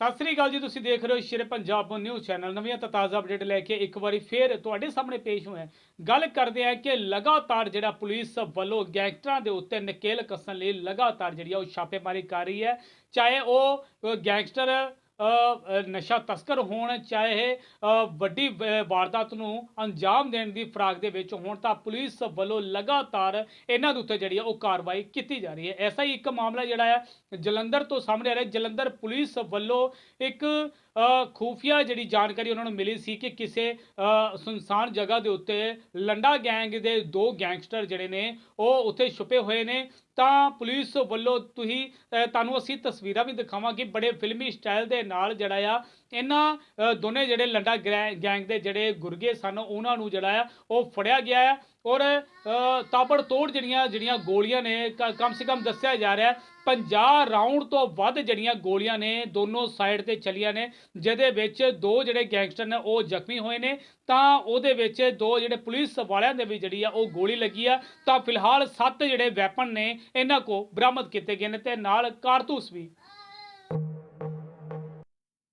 ਸਤਿ ਸ੍ਰੀ ਅਕਾਲ ਜੀ, ਤੁਸੀਂ ਦੇਖ ਰਹੇ ਹੋ ਸ਼ੇਰ ਪੰਜਾਬ ਨਿਊਜ਼ ਚੈਨਲ। ਨਵੀਆਂ ਤਾਂ ਤਾਜ਼ਾ ਅਪਡੇਟ ਲੈ ਕੇ ਇੱਕ ਵਾਰੀ ਫੇਰ ਤੁਹਾਡੇ ਸਾਹਮਣੇ ਪੇਸ਼ ਹੋਇਆ ਗੱਲ ਕਰਦੇ ਆ ਕਿ ਲਗਾਤਾਰ ਜਿਹੜਾ ਪੁਲਿਸ ਵੱਲੋਂ ਗੈਂਗਸਟਰਾਂ ਦੇ ਉੱਤੇ ਨਕੇਲ ਕੱਸਣ ਲਈ ਲਗਾਤਾਰ ਜਿਹੜੀ ਆ ਉਹ ਛਾਪੇਮਾਰੀ ਕਰ ਰਹੀ ਹੈ। ਚਾਹੇ ਉਹ ਗੈਂਗਸਟਰ ਨਸ਼ਾ ਤਸਕਰ ਹੋਣ ਚਾਹੇ ਵੱਡੀ ਵ- ਵਾਰਦਾਤ ਨੂੰ ਅੰਜਾਮ ਦੇਣ ਦੀ ਫਰਾਗ ਦੇ ਵਿੱਚ ਹੋਣ ਤਾਂ ਪੁਲਿਸ ਵੱਲੋਂ ਲਗਾਤਾਰ ਇਹਨਾਂ ਦੇ ਉੱਤੇ ਜਿਹੜੀ ਆ ਉਹ ਕਾਰਵਾਈ ਕੀਤੀ ਜਾ ਰਹੀ ਹੈ। ਐਸਾ ਹੀ ਇੱਕ ਮਾਮਲਾ ਜਿਹੜਾ ਹੈ ਜਲੰਧਰ ਤੋਂ ਸਾਹਮਣੇ ਆ ਰਿਹਾ। ਜਲੰਧਰ ਪੁਲਿਸ ਵੱਲੋਂ ਇੱਕ ਅ, ਖੂਫੀਆ ਜਿਹੜੀ ਜਾਣਕਾਰੀ ਉਹਨਾਂ ਨੂੰ ਮਿਲੀ ਸੀ ਕਿ ਕਿਸੇ ਸੁਨਸਾਨ ਜਗ੍ਹਾ ਦੇ ਉੱਤੇ ਲੰਡਾ ਗੈਂਗ ਦੇ ਦੋ ਗੈਂਗਸਟਰ ਜਿਹੜੇ ਨੇ ਉਹ ਉੱਥੇ ਛੁਪੇ ਹੋਏ ਨੇ। ਤਾਂ ਪੁਲਿਸ ਵੱਲੋਂ ਤੁਸੀਂ ਤੁਹਾਨੂੰ ਅਸੀਂ ਤਸਵੀਰਾਂ ਵੀ ਦਿਖਾਵਾਂਗੇ। ਬੜੇ ਫਿਲਮੀ ਸਟਾਈਲ ਦੇ ਨਾਲ ਜਿਹੜਾ ਆ ਇਹਨਾਂ ਦੋਨੇ ਜਿਹੜੇ ਲੰਡਾ ਗੈਂਗ ਦੇ ਜਿਹੜੇ ਗੁਰਗੇ ਸਨ ਉਹਨਾਂ ਨੂੰ ਜਿਹੜਾ ਆ ਉਹ ਫੜਿਆ ਗਿਆ ਹੈ ਔਰ ਅ, ਤਾਬੜਤੋੜ ਜਿਹੜੀਆਂ ਜਿਹੜੀਆਂ ਗੋਲੀਆਂ ਨੇ ਕ- ਕਮ ਸੇ ਕਮ ਦੱਸਿਆ ਜਾ ਰਿਹਾ 50 ਰਾਉਂਡ ਤੋਂ ਵੱਧ ਜਿਹੜੀਆਂ ਗੋਲੀਆਂ ਨੇ ਦੋਨੋਂ ਸਾਈਡ ਤੇ ਚਲੀਆਂ ਨੇ ਜਿਹਦੇ ਵਿੱਚ ਦੋ ਜਿਹੜੇ ਗੈਂਗਸਟਰ ਨੇ ਉਹ ਜ਼ਖਮੀ ਹੋਏ ਨੇ ਤਾਂ ਉਹਦੇ ਵਿੱਚ ਦੋ ਜਿਹੜੇ ਪੁਲਿਸ ਵਾਲਿਆਂ ਦੇ ਵੀ ਜਿਹੜੀ ਆ ਉਹ ਗੋਲੀ ਲੱਗੀ ਆ ਤਾਂ ਫਿਲਹਾਲ ਸੱਤ ਜਿਹੜੇ ਵੈਪਨ ਨੇ ਇਹਨਾਂ ਕੋ ਬਰਾਮਦ ਕੀਤੇ ਗਏ ਨੇ ਤੇ ਨਾਲ ਕਾਰਤੂਸ ਵੀ।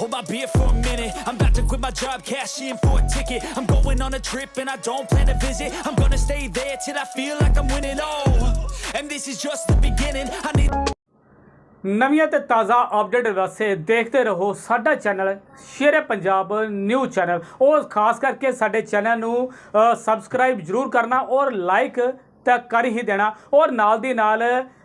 Hold my beer for a minute. I'm about to quit my job, cash in for a ticket. I'm going on a trip and I don't plan to visit. I'm gonna stay there till I feel like I'm winning. Oh, and this is just the beginning. I need. ਨਵੀਆਂ ਤੇ ਤਾਜ਼ਾ update ਵਾਸਤੇ ਦੇਖਦੇ ਰਹੋ ਸਾਡਾ channel Shere Punjab news channel ਉਹ ਖਾਸ ਕਰਕੇ ਸਾਡੇ ਚੈਨਲ ਨੂੰ ਸਬਸਕ੍ਰਾਈਬ ਜਰੂਰ ਕਰਨਾ ਔਰ ਲਾਈਕ ਤਾਂ ਕਰ ਹੀ ਦੇਣਾ ਔਰ ਨਾਲ ਦੀ ਨਾਲ